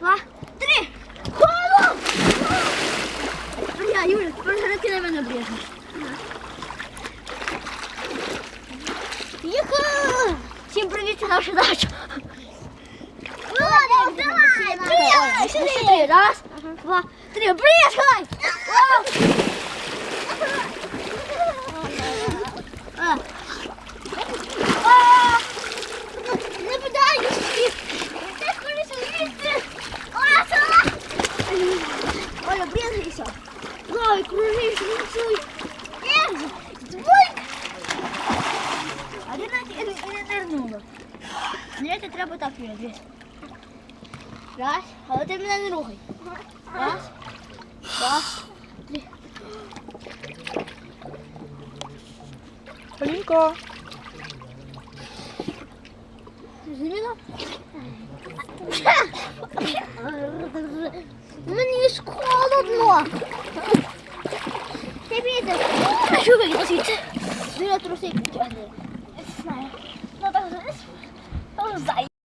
два, три. Коло! Я, Юля, тепер ти на мене брежеш. Юху! Всім привіт, це наша дача. Владик, давай, приїхай сюди. Раз, два, три, приїхай! Давай, кружись, танцуй. Эх, двойка. А де на і не нирнула? Ні, це треба так робити. Раз, але ти мене не рухай. Раз, два, три. Полінко. Зрозуміло? Мені ж холодно. Ти підеш. Що ви звідси? Зіра труси підтягне. Не знаю. Ну так зараз. Зай.